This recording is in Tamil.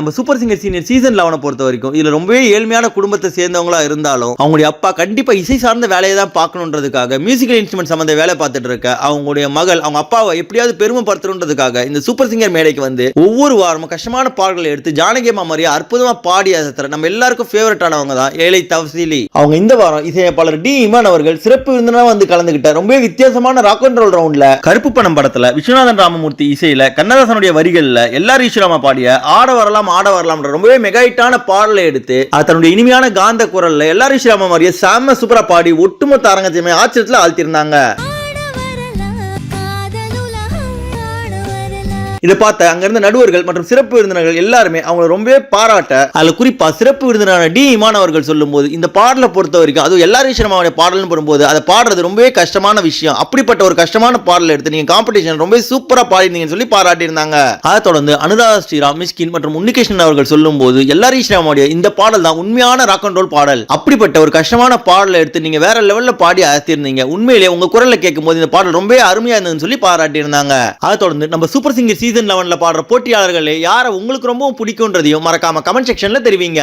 நம்ம சூப்பர் சிங்கர் சீனியர் சீசன் லெவனை பொறுத்த வரைக்கும் இதில் ரொம்பவே ஏழ்மையான குடும்பத்தை சேர்ந்தவங்களா இருந்தாலும் அவங்களுடைய அப்பா கண்டிப்பாக இசை சார்ந்த வேலையை தான் பார்க்கணுன்றதுக்காக மியூசிக்கல் இன்ஸ்ட்ருமெண்ட் சம்மந்த வேலை பார்த்துட்டு இருக்க அவங்களுடைய மகள் அவங்க அப்பாவை எப்படியாவது பெருமைப்படுத்தணுன்றதுக்காக இந்த சூப்பர் சிங்கர் மேடைக்கு வந்து ஒவ்வொரு வாரமும் கஷ்டமான பாடல்களை எடுத்து ஜானகி அம்மா மாதிரியே அற்புதமாக பாடி அசத்துற நம்ம எல்லாருக்கும் ஃபேவரட் ஆனவங்க தான் ஏழை தவசிலி. அவங்க இந்த வாரம் இசையமைப்பாளர் டி இமான் அவர்கள் சிறப்பு விருந்தினா வந்து கலந்துகிட்ட ரொம்பவே வித்தியாசமான ராக் அண்ட் ரோல் ரவுண்ட்ல கருப்பு பணம் படத்துல விஸ்வநாதன் ராமமூர்த்தி இசையில கண்ணதாசனுடைய வரிகள்ல எல்லாரும் ஈஸ்வராமா பாடிய ஆட வரலாம் ஆட வரலாம்ன்ற ரொம்பவே மெகாயிட்டான பாடலை எடுத்து அது தன்னுடைய இனிமையான காந்த குரல்ல எல்லாரும் ஸ்ரீராம மாதிரியே செம்ம சூப்பரா பாடி ஒட்டுமொத்த அரங்கத்தையுமே ஆச்சரியத்துல ஆழ்த்திருந்தாங்க இதை பார்த்த அங்கிருந்த நடுவர்கள் மற்றும் சிறப்பு விருந்தினர்கள் எல்லாருமே அவங்க ரொம்பவே பாராட்ட அதுல குறிப்பா சிறப்பு விருந்தினரான டி இமான் அவர்கள் சொல்லும்போது இந்த பாடலை பொறுத்த வரைக்கும் அதுவும் எல்லாரும் ஈஸ்வரமாவுடைய பாடல்னு போடும்போது அதை பாடுறது ரொம்பவே கஷ்டமான விஷயம். அப்படிப்பட்ட ஒரு கஷ்டமான பாடலை எடுத்து நீங்க காம்படிஷன் ரொம்பவே சூப்பரா பாடினீங்கன்னு சொல்லி பாராட்டியிருந்தாங்க. அதை தொடர்ந்து அனுராதா ஸ்ரீராம் மிஸ்கின் மற்றும் உன்னிகிருஷ்ணன் அவர்கள் சொல்லும்போது எல்லாரும் ஈஸ்வரமாவுடைய இந்த பாடல் தான் உண்மையான ராக் அண்ட் ரோல் பாடல். அப்படிப்பட்ட ஒரு கஷ்டமான பாடலை எடுத்து நீங்க வேற லெவல்ல பாடி அசத்திருந்தீங்க உண்மையிலேயே உங்க குரல்ல கேட்கும் போது இந்த பாடல் ரொம்பவே அருமையா இருந்ததுன்னு சொல்லி பாராட்டியிருந்தாங்க. அதை தொடர்ந்து நம்ம சூப்பர் சிங்கர் சீசன் லெவனில் பாடுற போட்டியாளர்களே யாரை உங்களுக்கு ரொம்பவும் பிடிக்கும்ன்றதையும் மறக்காம கமெண்ட் செக்ஷன்ல தெரிவிங்க.